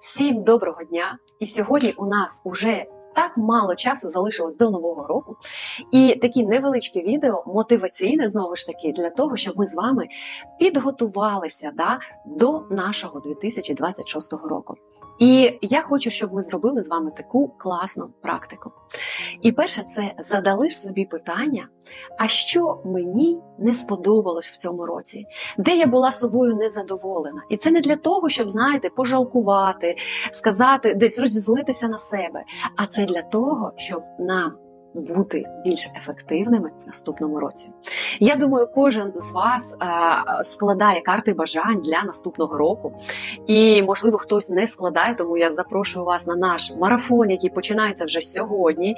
Всім доброго дня! І сьогодні у нас уже так мало часу залишилось до нового року. І такі невеличкі відео, мотиваційне знову ж таки, для того, щоб ми з вами підготувалися да, до нашого 2026 року. І я хочу, щоб ми зробили з вами таку класну практику. І перше, це задали собі питання: а що мені не сподобалось в цьому році, де я була собою незадоволена. І це не для того, щоб, знаєте, пожалкувати, сказати, десь розізлитися на себе, а це для того, щоб нам бути більш ефективними в наступному році. Я думаю, кожен з вас а, складає карти бажань для наступного року, і можливо хтось не складає, тому я запрошую вас на наш марафон, який починається вже сьогодні,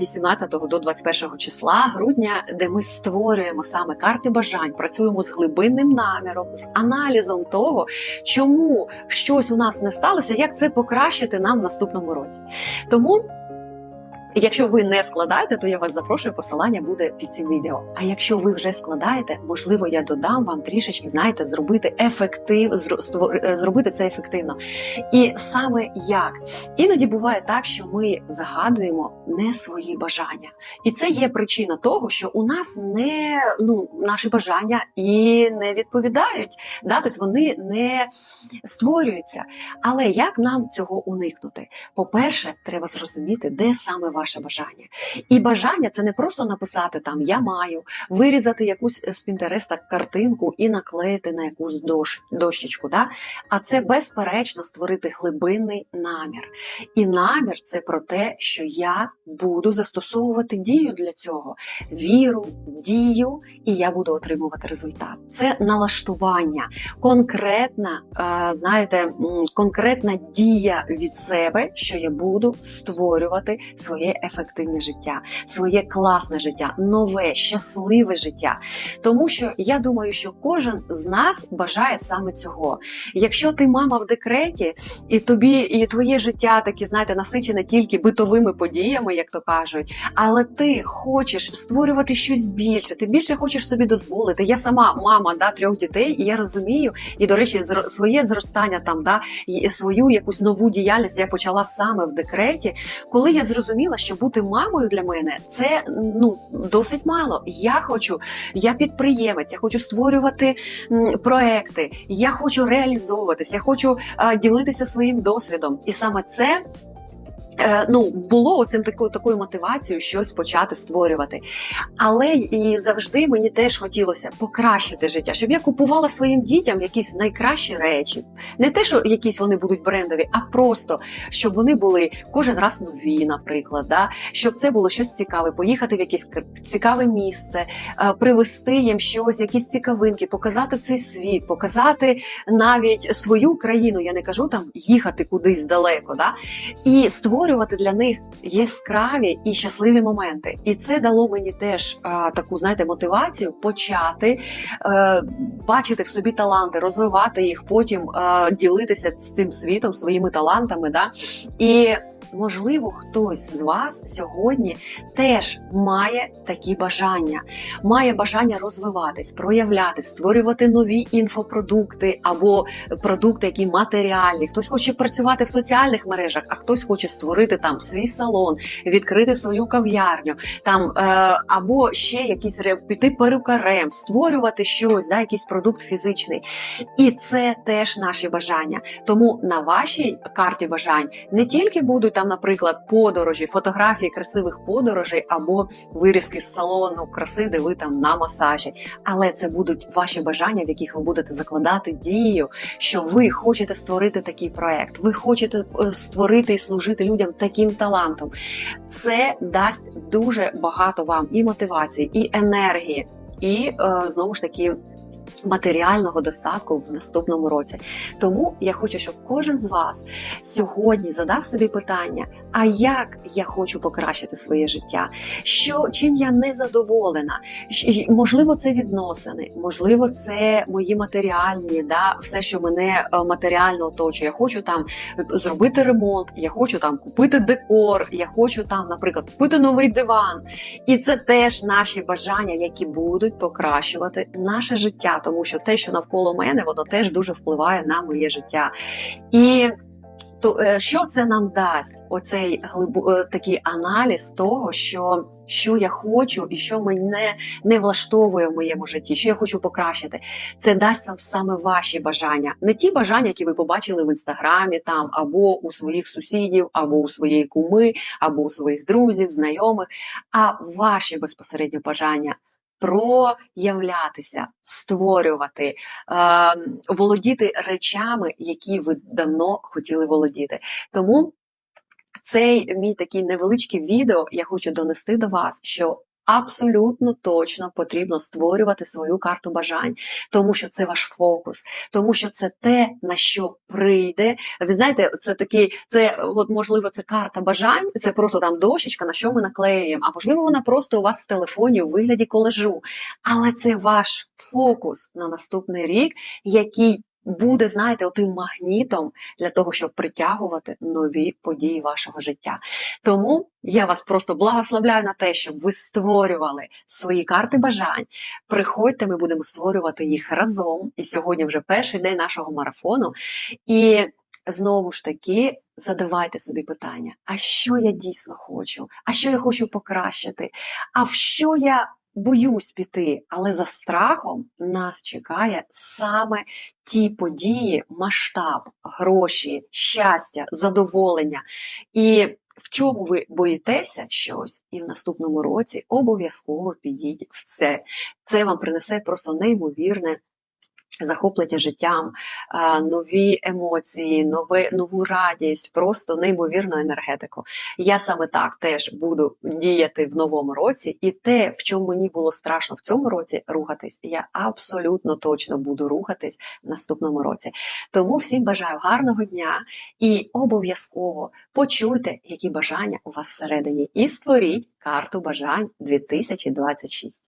18 е, до 21 числа грудня, де ми створюємо саме карти бажань, працюємо з глибинним наміром, з аналізом того, чому щось у нас не сталося, як це покращити нам в наступному році. Тому. Якщо ви не складаєте, то я вас запрошую, посилання буде під цим відео. А якщо ви вже складаєте, можливо, я додам вам трішечки, знаєте, зробити ефектив, е, зробити це ефективно. І саме як іноді буває так, що ми загадуємо не свої бажання, і це є причина того, що у нас не ну наші бажання і не відповідають. Да? Тобто вони не створюються. Але як нам цього уникнути? По перше, треба зрозуміти, де саме ваше бажання. І бажання це не просто написати там Я маю, вирізати якусь з Пінтереста картинку і наклеїти на якусь дощ, дощечку. Да? А це безперечно створити глибинний намір. І намір це про те, що я буду застосовувати дію для цього, віру, дію, і я буду отримувати результат. Це налаштування, конкретна, знаєте, конкретна дія від себе, що я буду створювати своє ефективне життя, своє класне життя, нове, щасливе життя. Тому що я думаю, що кожен з нас бажає саме цього. Якщо ти мама в декреті, і тобі і твоє життя таке, знаєте, насичене тільки битовими подіями, як то кажуть, але ти хочеш створювати щось більше, ти більше хочеш собі дозволити. Я сама мама да, трьох дітей, і я розумію, і до речі, своє зростання там, да, і свою якусь нову діяльність я почала саме в декреті, коли я зрозуміла, що бути мамою для мене це ну досить мало. Я хочу, я підприємець, я хочу створювати проекти, я хочу реалізовуватися, я хочу а, ділитися своїм досвідом, і саме це. Е, ну, було оцим такою такою мотивацією щось почати створювати. Але і завжди мені теж хотілося покращити життя, щоб я купувала своїм дітям якісь найкращі речі. Не те, що якісь вони будуть брендові, а просто щоб вони були кожен раз нові, наприклад, да? щоб це було щось цікаве, поїхати в якесь цікаве місце, е, привезти їм щось, якісь цікавинки, показати цей світ, показати навіть свою країну. Я не кажу там їхати кудись далеко. Да? І створювати створювати для них яскраві і щасливі моменти. І це дало мені теж а, таку, знаєте, мотивацію почати а, е, бачити в собі таланти, розвивати їх, потім а, ділитися з цим світом своїми талантами. Да? І можливо, хтось з вас сьогодні теж має такі бажання, має бажання розвиватись, проявлятись, створювати нові інфопродукти або продукти, які матеріальні. Хтось хоче працювати в соціальних мережах, а хтось хоче створити там свій салон, відкрити свою кав'ярню, там е, або ще якісь піти перукарем, створювати щось, да, якийсь продукт фізичний. І це теж наші бажання. Тому на вашій карті бажань не тільки будуть там, наприклад, подорожі, фотографії красивих подорожей або вирізки з салону краси, де ви там на масажі. Але це будуть ваші бажання, в яких ви будете закладати дію, що ви хочете створити такий проект, ви хочете е, створити і служити людям таким талантом. Це дасть дуже багато вам і мотивації, і енергії, і е, знову ж таки матеріального достатку в наступному році. Тому я хочу, щоб кожен з вас сьогодні задав собі питання: а як я хочу покращити своє життя? Що чим я не задоволена? Можливо, це відносини, можливо, це мої матеріальні, да, все, що мене е, матеріально оточує. Я хочу там зробити ремонт, я хочу там купити декор, я хочу там, наприклад, купити новий диван. І це теж наші бажання, які будуть покращувати наше життя тому що те, що навколо мене, воно теж дуже впливає на моє життя. І То е, що це нам дасть? Оцей глибо е, такий аналіз того, що, що я хочу і що мене не влаштовує в моєму житті, що я хочу покращити. Це дасть вам саме ваші бажання, не ті бажання, які ви побачили в інстаграмі, там або у своїх сусідів, або у своєї куми, або у своїх друзів, знайомих, а ваші безпосередньо бажання. Проявлятися, створювати, е, володіти речами, які ви давно хотіли володіти. Тому цей мій такий невеличкий відео я хочу донести до вас, що абсолютно точно потрібно створювати свою карту бажань, тому що це ваш фокус, тому що це те, на що прийде. Ви знаєте, це такий, це от можливо, це карта бажань, це просто там дощечка, на що ми наклеюємо. А можливо, вона просто у вас в телефоні у вигляді колежу. Але це ваш фокус на наступний рік, який буде, знаєте, отим магнітом для того, щоб притягувати нові події вашого життя. Тому я вас просто благословляю на те, щоб ви створювали свої карти бажань. Приходьте, ми будемо створювати їх разом. І сьогодні вже перший день нашого марафону. І знову ж таки. Задавайте собі питання: а що я дійсно хочу? А що я хочу покращити? А в що я боюсь піти? Але за страхом нас чекає саме ті події, масштаб, гроші, щастя, задоволення. І в чому ви боїтеся щось, і в наступному році обов'язково підіть в це. Це вам принесе просто неймовірне. Захоплення життям, нові емоції, нове, нову радість, просто неймовірну енергетику. Я саме так теж буду діяти в новому році, і те, в чому мені було страшно в цьому році рухатись, я абсолютно точно буду рухатись в наступному році. Тому всім бажаю гарного дня і обов'язково почуйте, які бажання у вас всередині, і створіть карту бажань 2026.